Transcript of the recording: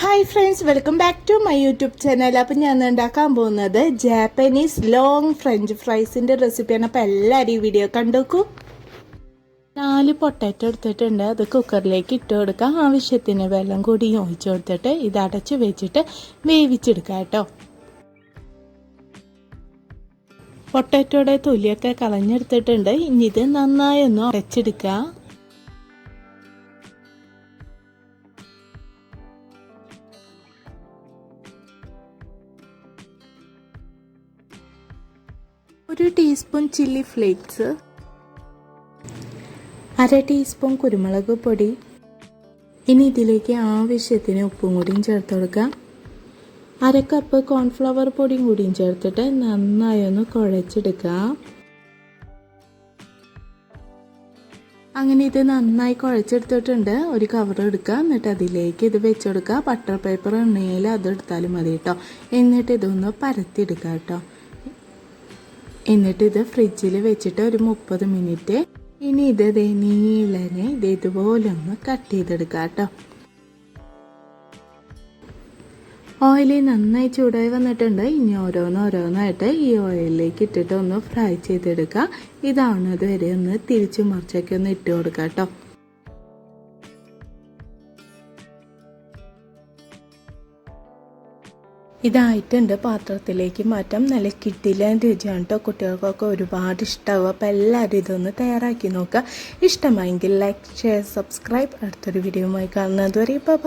Hi friends welcome back to my YouTube channel appam ഞാൻ ഉണ്ടാക്കാൻ പോകുന്നത് ജാപ്പനീസ് ലോങ് ഫ്രഞ്ച് ഫ്രൈസിന്റെ റെസിപ്പിയാണ് അപ്പോൾ എല്ലാവരും ഈ വീഡിയോ കണ്ടുനോക്കൂ നാല് പൊട്ടാറ്റോ എടുത്തിട്ടുണ്ട്. അത് കുക്കറിലേക്ക് ഇട്ട് കൊടുക്കാം. ആവശ്യത്തിന് വെള്ളം കൂടി ഒഴിച്ച് കൊടുത്തിട്ട് ഇത് അടച്ച് വെച്ചിട്ട് വേവിച്ചെടുക്കാം കേട്ടോ. പൊട്ടാറ്റോയുടെ തൊലിയൊക്കെ കളഞ്ഞെടുത്തിട്ടുണ്ട്. ഇനി ഇത് നന്നായി ഒന്ന് അടച്ചെടുക്കുക ഒരു ടീസ്പൂൺ ചില്ലി ഫ്ലേക്സ് അര ടീസ്പൂൺ കുരുമുളക് പൊടി. ഇനി ഇതിലേക്ക് ആവശ്യത്തിന് ഉപ്പും കൂടിയും ചേർത്ത് കൊടുക്കാം. അര കപ്പ് കോൺഫ്ലവർ പൊടിയും കൂടിയും ചേർത്തിട്ട് നന്നായി ഒന്ന് കുഴച്ചെടുക്കാം. അങ്ങനെ ഇത് നന്നായി കുഴച്ചെടുത്തിട്ടുണ്ട്. ഒരു കവർ എടുക്കുക എന്നിട്ട് അതിലേക്ക് ഇത് വെച്ചെടുക്കുക ബട്ടർ പേപ്പർ ഉണ്ടെങ്കിൽ അതെടുത്താലും മതി കേട്ടോ. എന്നിട്ട് ഇതൊന്ന് പരത്തിയെടുക്കുക കേട്ടോ. എന്നിട്ട് ഇത് ഫ്രിഡ്ജിൽ വെച്ചിട്ട് ഒരു മുപ്പത് മിനിറ്റ്. ഇനി ഇത് നീളനെ ഇത് ഇതുപോലെ ഒന്ന് കട്ട് ചെയ്തെടുക്കുക കേട്ടോ. ഓയിൽ നന്നായി ചൂടായി വന്നിട്ടുണ്ട്. ഇനി ഓരോന്നോരോന്നായിട്ട് ഈ ഓയിലിലേക്ക് ഇട്ടിട്ട് ഒന്ന് ഫ്രൈ ചെയ്തെടുക്കുക ഇതാവുന്നത് വരെ ഒന്ന് തിരിച്ചു മറിച്ചൊക്കെ ഒന്ന് ഇട്ട് കൊടുക്കുക കേട്ടോ. ഇതായിട്ടുണ്ട് പാത്രത്തിലേക്ക് മാറ്റാം. നല്ല കിട്ടില്ല രുചിയാണ് കേട്ടോ കുട്ടികൾക്കൊക്കെ ഒരുപാട് ഇഷ്ടമാവും അപ്പോൾ എല്ലാവരും ഇതൊന്ന് തയ്യാറാക്കി നോക്കുക. ഇഷ്ടമായെങ്കിൽ ലൈക്ക് ഷെയർ സബ്സ്ക്രൈബ് അടുത്തൊരു വീഡിയോയുമായി കാണുന്നതുവരെ ബൈ